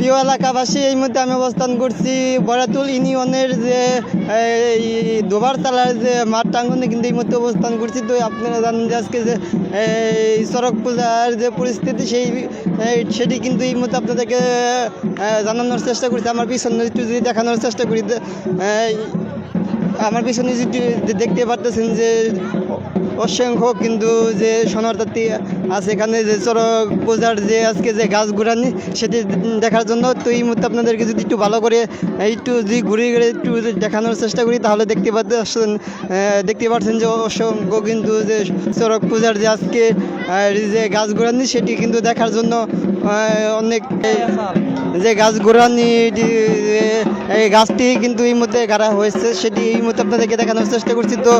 প্রিয় এলাকাবাসী, এই মধ্যে আমি অবস্থান করছি বরাতুল ইউনিয়নের যে দোবার তালার যে মাঠ টাঙ্গনে কিন্তু এই মধ্যে অবস্থান করছি। তো আপনারা জানেন যে আজকে যে সড়ক পূজার যে পরিস্থিতি, সেই সেটি কিন্তু এই মধ্যে আপনাদেরকে জানানোর চেষ্টা করছি। আমার পিছনে একটু যদি দেখানোর চেষ্টা করি আমার পিছনে যদি দেখতে পারতেছেন যে অসংখ্য কিন্তু যে সোনারতাতি আছে এখানে, যে চড়ক পূজার যে আজকে যে গাছ ঘুরানি সেটি দেখার জন্য। তো এই মুহূর্তে আপনাদেরকে যদি একটু ভালো করে একটু যদি ঘুরে ঘুরে একটু দেখানোর চেষ্টা করি, তাহলে দেখতে পাচ্ছেন দেখতে পাচ্ছেন যে অসংখ্য কিন্তু যে চড়ক পূজার যে আজকে যে গাছ ঘুরানি সেটি কিন্তু দেখার জন্য অনেক যে গাছ গোড়ানি এই গাছটি কিন্তু এই মধ্যে গাড়া হয়েছে সেটি এই মুহূর্তে আপনাদেরকে দেখানোর চেষ্টা করছি। তো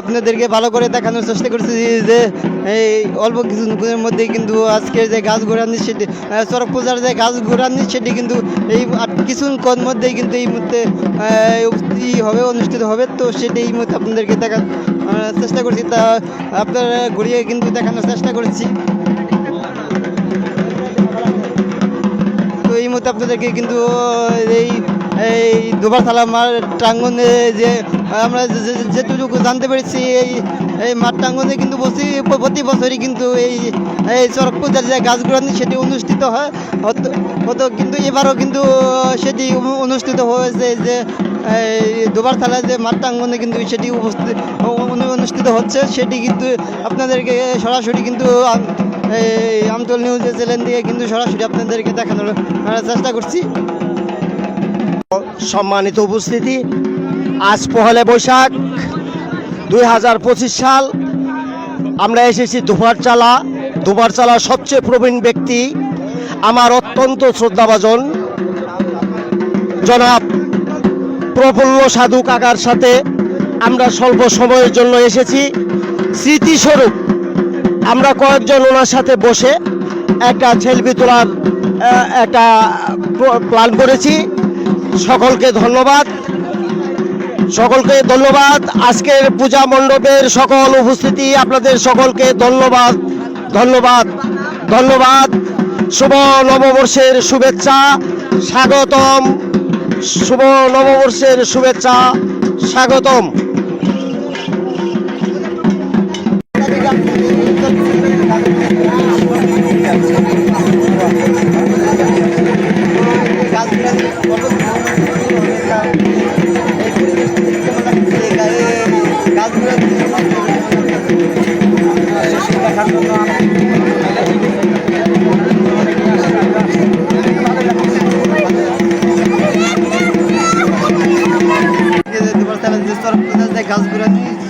আপনাদেরকে ভালো করে দেখানোর চেষ্টা করছি যে এই অল্প কিছুক্ষণের মধ্যেই কিন্তু আজকের যে গাছ গোড়ানি সেটি চড়ক পূজার যে গাছ গোড়ানি সেটি কিন্তু এই কিছুক্ষণ মধ্যেই কিন্তু এই মুহূর্তে হবে অনুষ্ঠিত হবে। তো সেটি এই মুহূর্তে আপনাদেরকে আহ, চেষ্টা করছি, তা আপনার ঘুরিয়ে কিন্তু দেখানোর চেষ্টা করছি। তো এই মতো আপনাদেরকে কিন্তু এই এই দুবার থালা মাঠ টাঙ্গনে যে আমরা যেটুকু জানতে পেরেছি, এই এই মাঠ টাঙ্গনে কিন্তু প্রতি প্রতি বছরই কিন্তু এই এই চড়ক পূজার যে গাছগুলো সেটি অনুষ্ঠিত হয়। হতো কিন্তু এবারও কিন্তু, সেটি অনুষ্ঠিত হয়েছে যে, এই দুবার থালা যে মাঠ টাঙ্গনে কিন্তু সেটি উপস্থিত অনুষ্ঠিত হচ্ছে। সেটি কিন্তু আপনাদেরকে সরাসরি কিন্তু এই আমতল নিউজের চ্যানেল দিয়ে কিন্তু সরাসরি আপনাদেরকে দেখানোর চেষ্টা করছি। সম্মানিত উপস্থিতি। আজ পহেলা বৈশাখ দুই হাজার পঁচিশ সাল। আমরা এসেছি দুপারচালা দুপারচালার সবচেয়ে প্রবীণ ব্যক্তি আমার অত্যন্ত শ্রদ্ধাভাজন জনাব প্রফুল্ল সাধু কাকার সাথে আমরা স্বল্প সময়ের জন্য এসেছি। স্মৃতিস্বরূপ আমরা কয়েকজন ওনার সাথে বসে একটা সেলফি তোলার একটা প্ল্যান করেছি। সকলকে ধন্যবাদ। সকলকে ধন্যবাদ। আজকের পূজা মণ্ডপের সকল উপস্থিতি আপনাদের সকলকে ধন্যবাদ। ধন্যবাদ। ধন্যবাদ। শুভ নববর্ষের শুভেচ্ছা। স্বাগতম। শুভ নববর্ষের শুভেচ্ছা। স্বাগতম।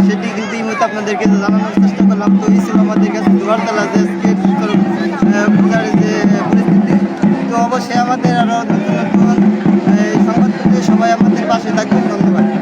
সেটি কিন্তু এই জানানোর চেষ্টা করলাম তো আমাদের কাছে পরিস্থিতি তো অবশ্যই আমাদের আরও নতুন সবাই আমাদের পাশে থাকবেন। ধন্যবাদ।